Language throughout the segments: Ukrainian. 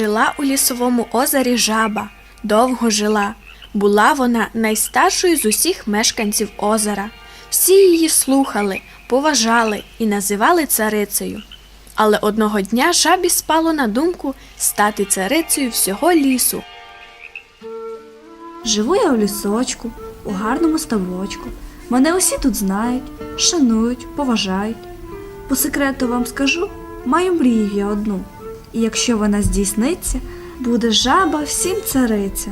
Жила у лісовому озері жаба, довго жила. Була вона найстаршою з усіх мешканців озера. Всі її слухали, поважали і називали царицею. Але одного дня жабі спало на думку стати царицею всього лісу. Живу я у лісочку, у гарному ставочку. Мене усі тут знають, шанують, поважають. По секрету вам скажу, маю мрію я одну. І якщо вона здійсниться, буде жаба всім цариця.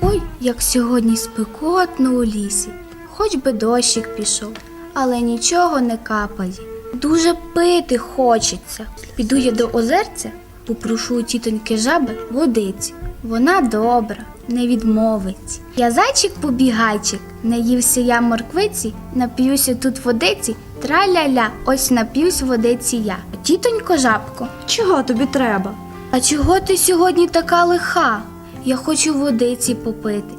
Ой, як сьогодні спекотно у лісі, хоч би дощик пішов, але нічого не капає. Дуже пити хочеться. Піду я до озерця, попрошу у тітоньки жаби водиці. Вона добра, не відмовить. Я зайчик побігайчик, наївся я морквиці, нап'юся тут водиці, траля-ля, ось нап'юсь водиці я. Тітонько жабко, Чого тобі треба? а чого ти сьогодні така лиха? Я хочу водиці попити.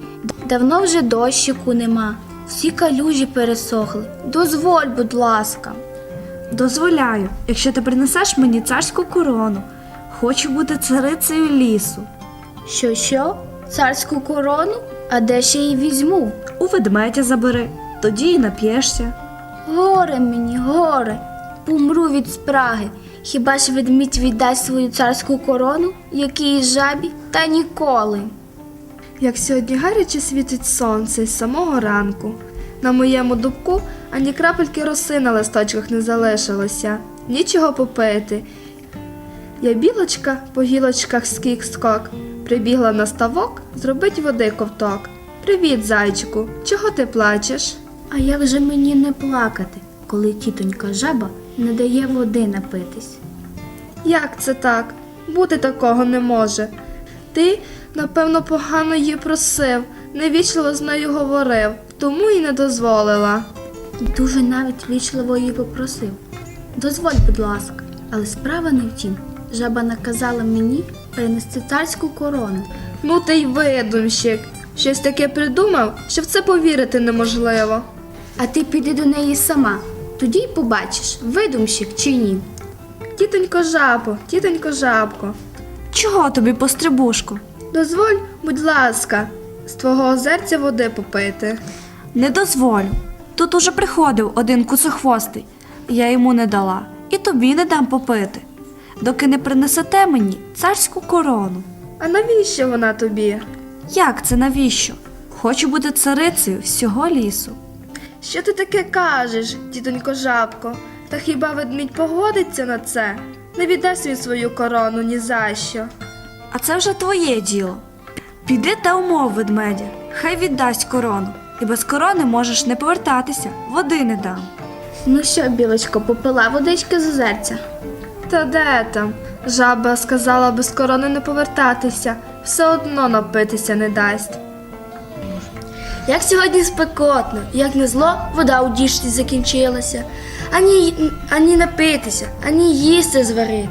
Давно вже дощику нема. Всі калюжі пересохли. Дозволь, будь ласка. Дозволяю, якщо ти принесеш мені царську корону. Хочу бути царицею лісу. Що, що? Царську корону? А де ще її візьму? У ведмедя забери, тоді і нап'єшся. Горе мені, горе. Помру від спраги. Хіба ж ведмідь віддасть свою царську корону, якій жабі, та ніколи. Як сьогодні гаряче світить сонце з самого ранку. На моєму дубку ані крапельки роси на листочках не залишилося, нічого попити. Я білочка по гілочках скік-скок, прибігла на ставок, зробить води ковток. Привіт, зайчику, чого ти плачеш? А як же мені не плакати, коли тітонька жаба не дає води напитись? Як це так? Бути такого не може. Ти, напевно, погано її просив, невічливо з нею говорив, тому і не дозволила. Дуже навіть вічливо її попросив. Дозволь, будь ласка, але справа не в тім. Жаба наказала мені принести царську корону. Ну ти й видумщик. Щось таке придумав, що в це повірити неможливо. А ти піди до неї сама. Тоді й побачиш, видумщик чи ні. Тітонько жабо, тітонько жабко, Чого тобі, пострибушку? дозволь, будь ласка, з твого озерця води попити. Не дозволю. Тут уже приходив один куцехвостий. Я йому не дала, і тобі не дам попити, доки не принесете мені царську корону. А навіщо вона тобі? Як це навіщо? Хочу бути царицею всього лісу. Що ти таке кажеш, тітонько жабко? Та хіба ведмідь погодиться на це? Не віддасть він свою корону ні за що. А це вже твоє діло. Піди та умов ведмедя, хай віддасть корону, і без корони можеш не повертатися, води не дам. Ну що, білочко, попила водички з озерця? Та де там? Жаба сказала без корони не повертатися, все одно напитися не дасть. Як сьогодні спекотно, як не зло, вода у діжці закінчилася, ані, ані напитися, ані їсти зварити.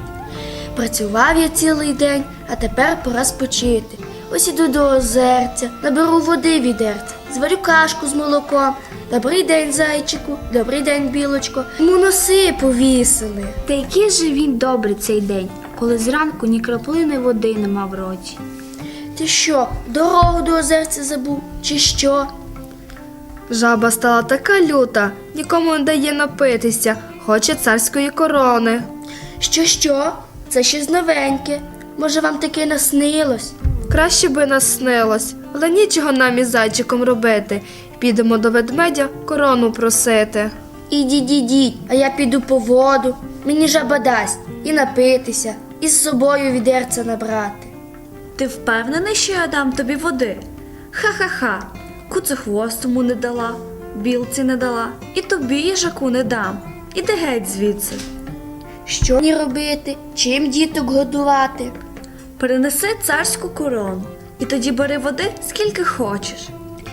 Працював я цілий день, а тепер пора спочити. Ось іду до озерця, наберу води відерця, зварю кашку з молоком. Добрий день, зайчику, добрий день, білочко. Йому носи повісили. Та який же він добрий цей день, коли зранку ні краплини води нема в роті. Ти що, дорогу до озерця забув, чи що? Жаба стала така люта, нікому не дає напитися, хоче царської корони. Що, що? Це щось новеньке. Може, вам таке наснилось? Краще би нас снилось, але нічого нам із зайчиком робити. Підемо до ведмедя корону просити. Ідіть, ідіть, а я піду по воду. Мені жаба дасть і напитися, і з собою відерця набрати. Ти впевнений, що я дам тобі води? Ха-ха-ха, куцехвостому не дала, білці не дала, і тобі їжаку не дам. Іди геть звідси. Що мені робити? Чим діток годувати? Перенеси царську корону, і тоді бери води скільки хочеш.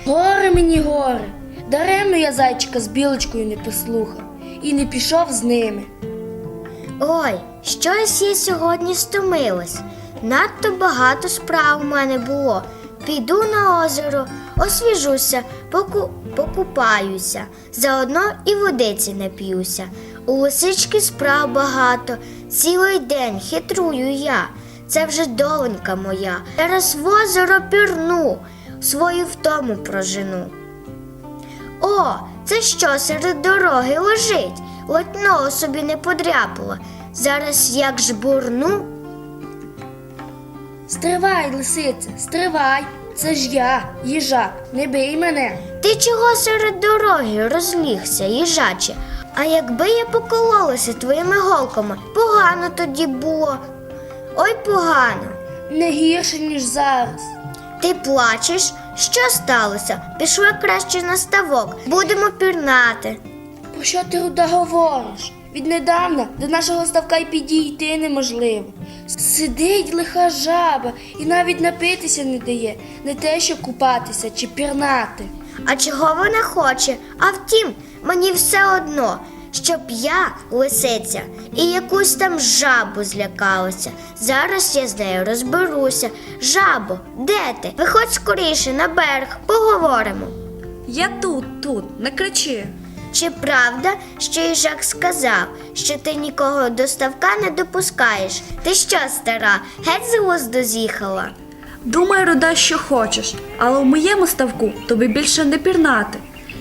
Горе мені горе. Даремно я зайчика з білочкою не послухав і не пішов з ними. Ой, щось я сьогодні стомилась. Надто багато справ у мене було. Піду на озеро, освіжуся, поку... покупаюся, заодно і водиці нап'юся. У лисички справ багато, цілий день хитрую я. це вже доленька моя. Зараз в озеро пірну, свою втому прожену. О, це що серед дороги лежить? Лотного собі не подряпала. Зараз як жбурну, Стривай, лисице, стривай. Це ж я, їжак, не бий мене. Ти чого серед дороги розлігся, їжаче? А якби я покололася твоїми голками, погано тоді було. Ой, погано. Не гірше, ніж зараз. Ти плачеш? Що сталося? Пішли краще на ставок, будемо пірнати. Про що ти руда говориш? Віднедавна до нашого ставка й підійти неможливо. Сидить лиха жаба і навіть напитися не дає, не те, що купатися чи пірнати. А чого вона хоче? А втім, мені все одно, щоб я, лисиця, і якусь там жабу злякалася. Зараз я з нею розберуся. Жабо, де ти? Виходь скоріше на берег, поговоримо. Я тут, тут, не кричи. Чи правда, що їжак сказав, що ти нікого до ставка не допускаєш? Ти що, стара, геть з глузду з'їхала? Думай, рода, що хочеш, але у моєму ставку тобі більше не пірнати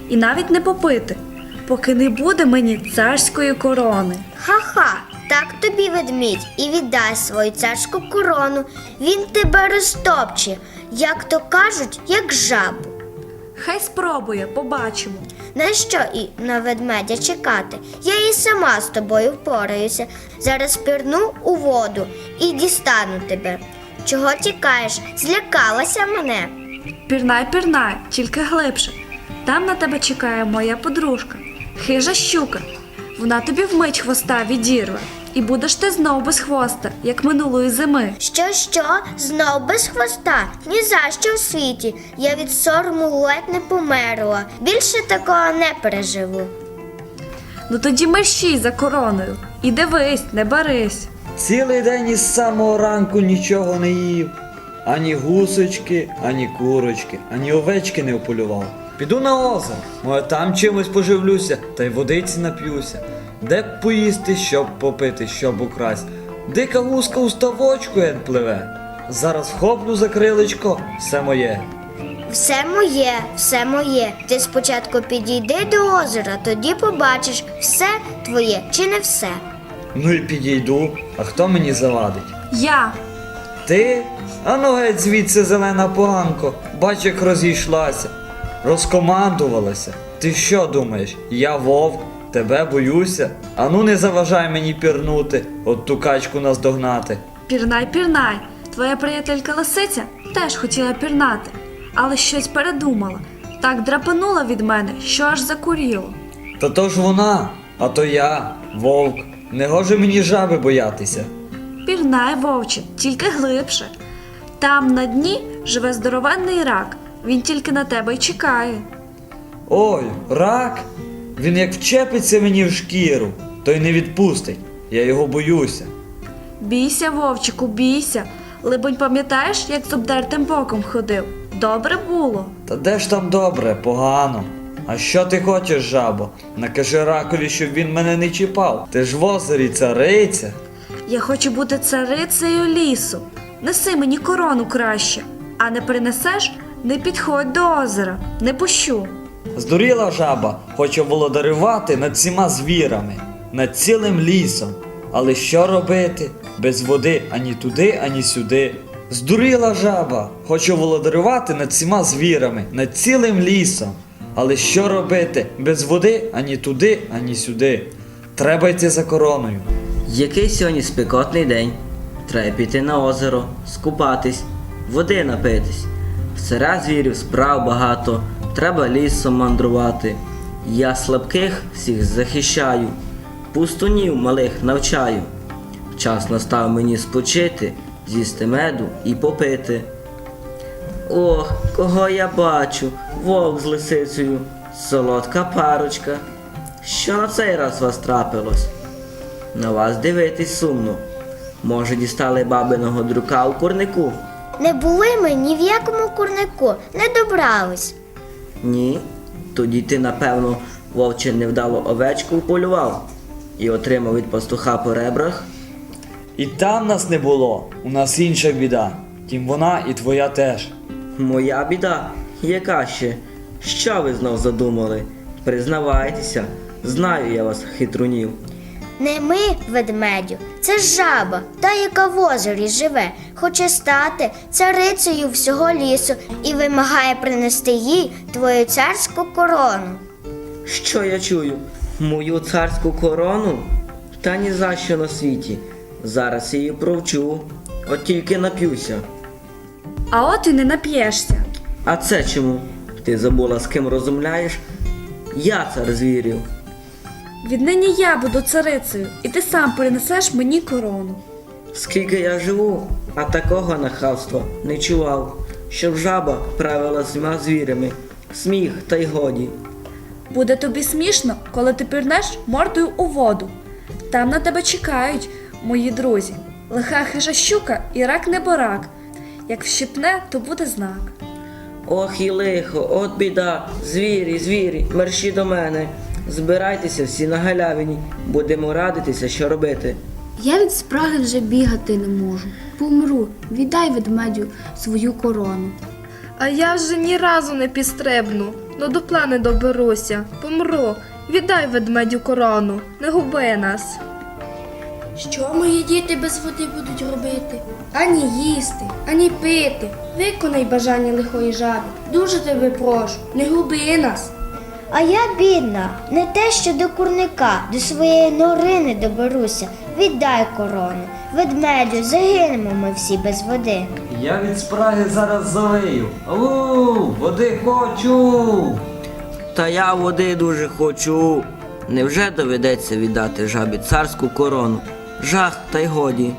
і навіть не попити, поки не буде мені царської корони. Ха-ха, так тобі ведмідь і віддасть свою царську корону. Він тебе розтопче, як то кажуть, як жабу. Хай спробує, побачимо. На що і на ведмедя чекати? Я і сама з тобою впораюся. Зараз пірну у воду і дістану тебе. Чого тікаєш? Злякалася мене? Пірнай, пірнай, тільки глибше. Там на тебе чекає моя подружка, хижа щука. Вона тобі вмить хвоста відірве, і будеш ти знов без хвоста, як минулої зими. Що, що? Знов без хвоста? Ні за що в світі. Я від сорому ледь не померла. Більше такого не переживу. Ну тоді мерщій за короною. І дивись, не барись. Цілий день із самого ранку нічого не їв. Ані гусочки, ані курочки, ані овечки не вполював. Піду на озеро, може там чимось поживлюся, та й водиці нап'юся. Де б поїсти, щоб попити, щоб украсть. Дика гуска у ставочку ен пливе. Зараз вхоплю за крилечко, все моє. Все моє, все моє. Ти спочатку підійди до озера, тоді побачиш, все твоє чи не все. Ну і підійду, а хто мені завадить? Я. Ти? А ну геть звідси зелена поганко, бач, як розійшлася. Розкомандувалася. Ти що думаєш? Я вовк, тебе боюся. Ану не заважай мені пірнути, от ту качку наздогнати. Пірнай, пірнай. Твоя приятелька лисиця теж хотіла пірнати, але щось передумала. Так драпанула від мене, що аж закуріло. Та то ж вона, а то я, вовк. Не гоже мені жаби боятися. Пірнай, вовче, тільки глибше. Там на дні живе здоровенний рак. Він тільки на тебе й чекає. Ой, рак? Він як вчепиться мені в шкіру, то й не відпустить. Я його боюся. Бійся, вовчику, бійся. Либонь, пам'ятаєш, як з обдертим боком ходив? Добре було. Та де ж там добре, погано. А що ти хочеш, жабо? Накажи ракові, щоб він мене не чіпав. Ти ж в озері цариця. Я хочу бути царицею лісу. Неси мені корону краще, а не принесеш, не підходь до озера, не пущу. Здуріла жаба, хоче володарювати над всіма звірами, над цілим лісом. Але що робити? Без води ані туди, ані сюди. Здуріла жаба, хоче володарювати над всіма звірами, над цілим лісом. Але що робити? Без води ані туди, ані сюди. Треба йти за короною. Який сьогодні спекотний день. Треба піти на озеро, скупатись, води напитись. Царя звірів справ багато, треба лісом мандрувати. Я слабких всіх захищаю, пустунів малих навчаю. Час настав мені спочити, з'їсти меду і попити. Ох, кого я бачу, вовк з лисицею, солодка парочка. Що на цей раз вас трапилось? На вас дивитись сумно. Може, дістали бабиного друка у курнику? Не були ми ні в якому курнику, не добрались. Ні. Тоді ти, напевно, вовче невдало овечку вполював і отримав від пастуха по ребрах. І там нас не було, у нас інша біда. Тім вона і твоя теж. Моя біда? Яка ще? Що ви знов задумали? Признавайтеся, знаю я вас, хитрунів. Не ми, ведмедю, це жаба, та, яка в озері живе, хоче стати царицею всього лісу і вимагає принести їй твою царську корону. Що я чую? Мою царську корону? Та ні за що на світі. Зараз її провчу, от тільки нап'юся. А от і не нап'єшся. А це чому? Ти забула, з ким розумляєш? Я цар звірів. Віднині я буду царицею, і ти сам принесеш мені корону. Скільки я живу, а такого нахабства не чував, щоб жаба правила всіма звірями. Сміх та й годі. Буде тобі смішно, коли ти пірнеш мордою у воду. Там на тебе чекають, мої друзі. Лиха хижа щука і рак неборак. Як вщипне, то буде знак. Ох і лихо, от біда, звірі, звірі, мерші до мене. Збирайтеся всі на галявині, будемо радитися, що робити. Я від спраги вже бігати не можу. Помру, віддай ведмедю свою корону. А я вже ні разу не підстрибну, до дупла не доберуся. Помру. Віддай ведмедю корону, не губи нас. Що мої діти без води будуть робити? Ані їсти, ані пити. Виконай бажання лихої жаби. Дуже тебе прошу, не губи нас. А я бідна, не те, що до курника, до своєї нори не доберуся. Віддай корону. Ведмедю, загинемо ми всі без води. Я від спраги зараз завию. Ау, води хочу. Та я води дуже хочу. Невже доведеться віддати жабі царську корону? Жах та й годі.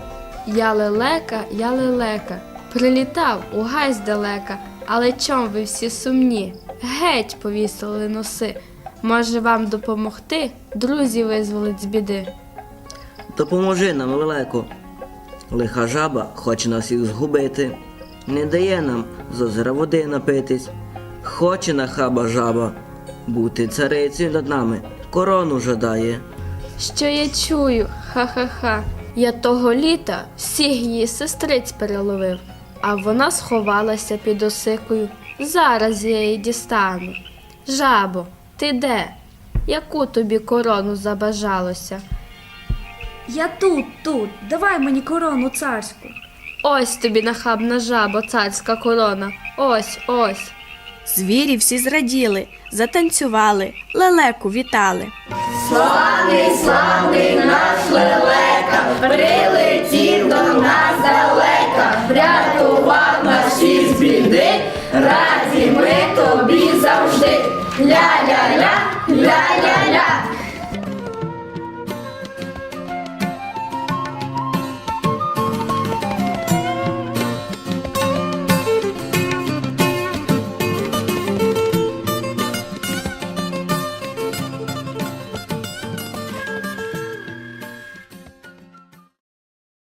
Я лелека, я лелека, прилітав у гай здалека, але чом ви всі сумні? Геть повісили носи. Може вам допомогти, друзі визволить з біди. Допоможи нам, лелеко. Лиха жаба хоче нас їх згубити. Не дає нам з озера води напитись. Хоче нахаба жаба бути царицею над нами, корону жадає. Що я чую? Ха-ха-ха. Я того літа всіх її сестриць переловив, а вона сховалася під осикою. Зараз я її дістану. Жабо, ти де? Яку тобі корону забажалося? Я тут, тут, давай мені корону царську. Ось тобі нахабна жаба, царська корона. Ось, ось. Звірі всі зраділи, затанцювали, лелеку вітали. Раді ми тобі завжди. Ля-ля-ля.